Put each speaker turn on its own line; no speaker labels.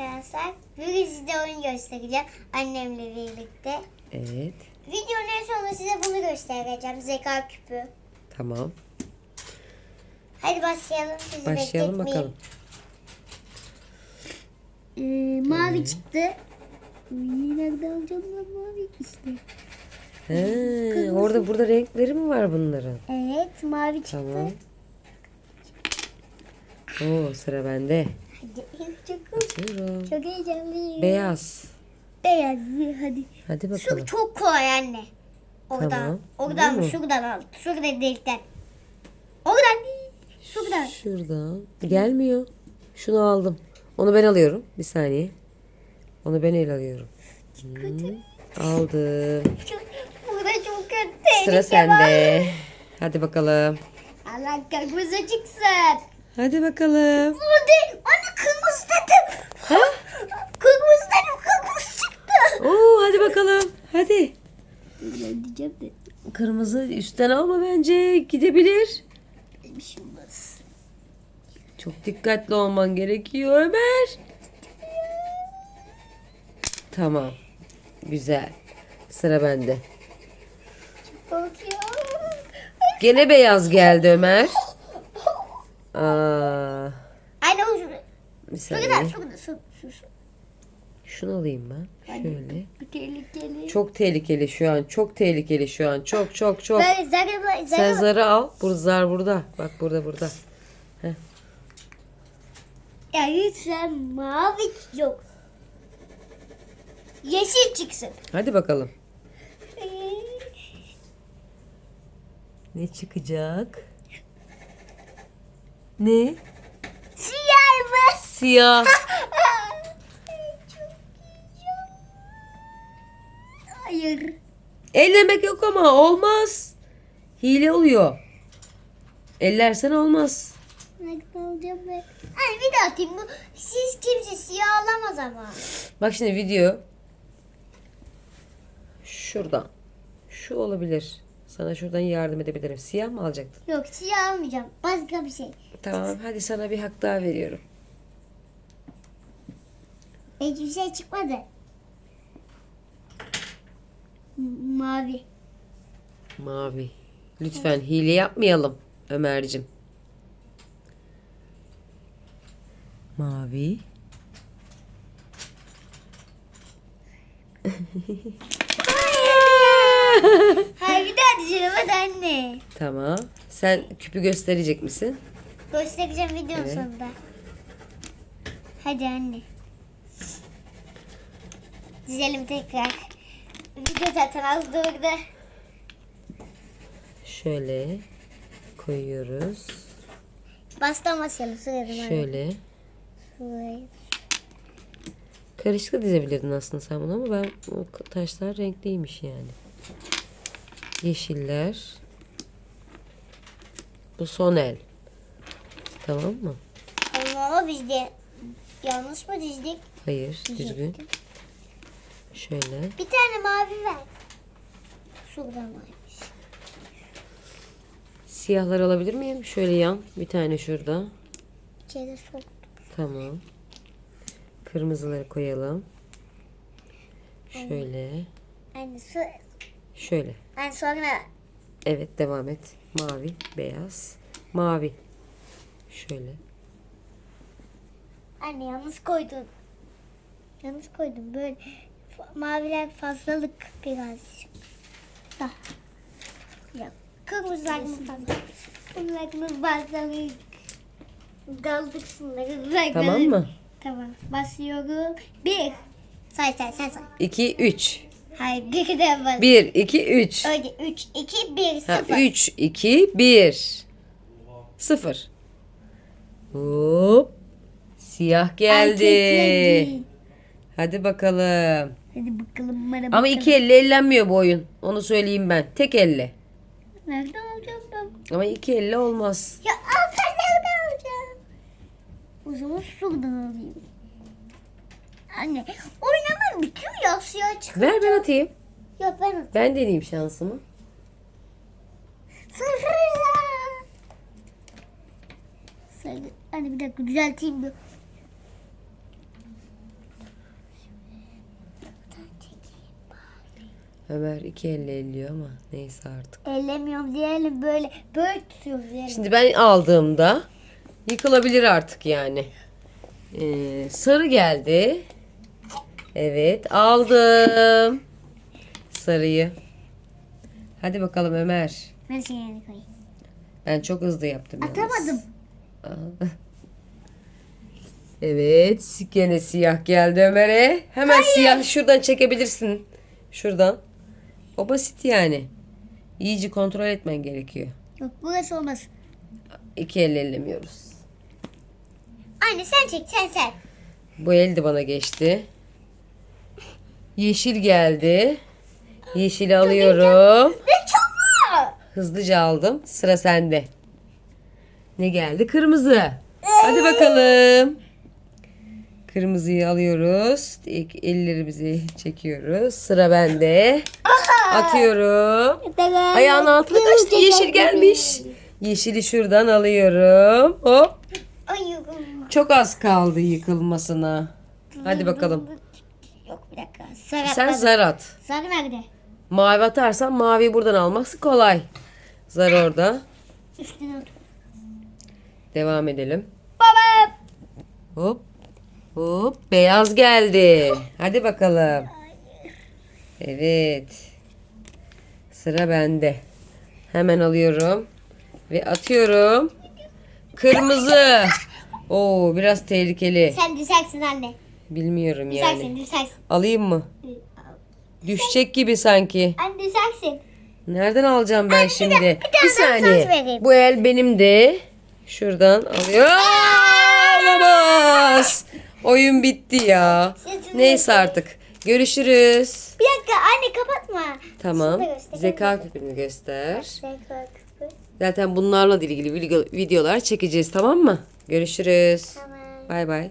arkadaşlar. Bugün size oyun göstereceğim annemle birlikte.
Evet.
Videonun en sonunda size bunu göstereceğim. Zeka küpü.
Tamam.
Hadi başlayalım. Sizi
Başlayalım bakalım.
Ee, mavi çıktı. Nerede alacağım ben mavi işte.
He, orada burada renkleri mi var bunların?
Evet mavi çıktı.
Tamam. Oo sıra bende.
Hadi çok,
Açıyorum.
çok heyecanlıyım.
Beyaz.
Beyaz hadi.
Hadi bakalım.
Şu çok kolay anne. Oradan.
Tamam.
Oradan mı? Şuradan al. Şuradan delikten. Oradan değil. Şuradan.
Şuradan. Gelmiyor. Şunu aldım. Onu ben alıyorum. Bir saniye. Onu ben el alıyorum. Hmm, Aldım.
Çok, burada çok kötü
Sıra
var.
sende. Hadi bakalım.
Allah kırmızı çıksın.
Hadi bakalım.
Bu değil. Anne kırmızı dedim.
Ha?
Kırmızı dedim. Kırmızı çıktı.
Oo hadi bakalım. Hadi.
Ben diyeceğim de.
Kırmızı üstten alma bence. Gidebilir.
Bir şey olmaz.
Çok dikkatli olman gerekiyor Ömer. Tamam. Güzel. Sıra bende. Gene beyaz geldi Ömer. Aa,
Anne o şurada.
bir saniye.
Şurada. Şurada. Şurada.
Şunu alayım ben. Şöyle.
Bu tehlikeli.
Çok tehlikeli şu an. Çok tehlikeli şu an. Çok çok çok.
Böyle zarı
Sen
zarı.
zarı al. Bu zar burada. Bak burada burada.
Ya lütfen mavi yok. Yeşil çıksın.
Hadi bakalım. Ne çıkacak? Ne?
Siyah mı?
Siyah.
Hayır.
Ellemek yok ama olmaz. Hile oluyor. Ellersen olmaz.
Ne alacağım ben? Ay bir daha atayım bu. Siz kimse siyah alamaz ama.
Bak şimdi video. Şuradan. Şu olabilir. Sana şuradan yardım edebilirim. Siyah mı alacaktın?
Yok siyah almayacağım. Başka bir şey.
Tamam hadi sana bir hak daha veriyorum.
Hiçbir şey çıkmadı. Mavi.
Mavi. Lütfen hile yapmayalım Ömer'cim. Mavi.
Hayır bir daha diyeceğim hadi anne.
Tamam. Sen küpü gösterecek misin?
Göstereceğim videonun
Evet.
sonunda. Hadi anne. Dizelim tekrar. Video zaten az durdu.
Şöyle koyuyoruz.
Başlayalım. Sırayalım hadi.
Şöyle.
Şurayı.
Karışık da dizebilirdin aslında sen bunu ama ben o taşlar renkliymiş yani. Yeşiller. Bu son el. Tamam mı?
Ama biz de yanlış mı dizdik?
Hayır, düzgün. Şöyle.
Bir tane mavi ver. Şuradan varmış.
Siyahlar alabilir miyim? Şöyle yan. Bir tane şurada.
İçeri sok.
Tamam. Kırmızıları koyalım. Şöyle.
Anne, su,
Şöyle.
anne sonra
Evet devam et. Mavi, beyaz, mavi. Şöyle.
anne yalnız koydun. Yalnız koydum böyle maviler fazlalık birazcık. Da. Ya kırmızılar mı fazlalık? Bunlar mı fazlalık? Kaldık şunları. bırak-
Tamam mı?
Tamam. Başlıyorum. Bir. Say say say say.
2, 3.
Hayır bir de bas.
1, 2, 3.
Öyle 3, 2, 1,
Ha,
0.
3, 2, 1. 0. Hop. Siyah geldi. Hadi bakalım.
Hadi bakalım bana
Ama
bakalım.
iki elle ellenmiyor bu oyun. Onu söyleyeyim ben. Tek elle.
Nerede alacağım ben?
Ama iki elle olmaz.
Ya al ben nerede alacağım? O zaman şuradan alayım. Anne oynaman bitiyor ya siyah çık.
Ver ben atayım.
Yok ben atayım.
Ben deneyeyim şansımı.
Sarı. Sarı. Anne bir dakika düzelteyim bir.
Ömer iki elle elliyor ama neyse artık.
Ellemiyorum diyelim böyle böyle tutuyorum diyelim.
Şimdi ben aldığımda yıkılabilir artık yani. Ee, sarı geldi. Evet aldım. Sarıyı. Hadi bakalım Ömer.
Ben seni yerine koyayım.
Ben çok hızlı yaptım.
Atamadım.
Evet gene siyah geldi Ömer'e. Hemen siyah şuradan çekebilirsin. Şuradan. O basit yani. İyice kontrol etmen gerekiyor.
Yok burası olmaz.
İki elle ellemiyoruz.
Anne sen çek sen sen.
Bu el de bana geçti. Yeşil geldi. Yeşili alıyorum.
Ne çabuk.
Hızlıca aldım. Sıra sende. Ne geldi? Kırmızı. Hadi bakalım. Kırmızıyı alıyoruz. İlk ellerimizi çekiyoruz. Sıra bende. Atıyorum. Ayağın altına kaçtı. Yeşil gelmiş. Yeşili şuradan alıyorum. Hop. Çok az kaldı yıkılmasına. Hadi bakalım.
Yok bir dakika. Sarı
Sen zar at.
Sarı nerede?
Mavi atarsan maviyi buradan alması kolay. Zar orada.
Üstüne.
Devam edelim.
Baba.
Hop. Hop. Beyaz geldi. Hadi bakalım. Evet. Sıra bende. Hemen alıyorum. Ve atıyorum. Kırmızı. Oo biraz tehlikeli.
Sen düşersin anne.
Bilmiyorum
Düşersin
yani.
düşersin.
Alayım mı? Düşecek gibi sanki.
Anne düşersin.
Nereden alacağım ben şimdi? bir
tane daha
saniye.
söz vereyim.
Bu el benim de. Şuradan alıyor. Aa, Olamaz. Oyun bitti ya.
Sesini
Neyse artık. Görüşürüz.
Bir dakika anne kapatma.
Tamam.
Şunu da göster.
Zeka küpünü göster.
Zeka küpü.
Zaten bunlarla ilgili video- videolar çekeceğiz tamam mı? Görüşürüz.
Tamam.
Bay bay.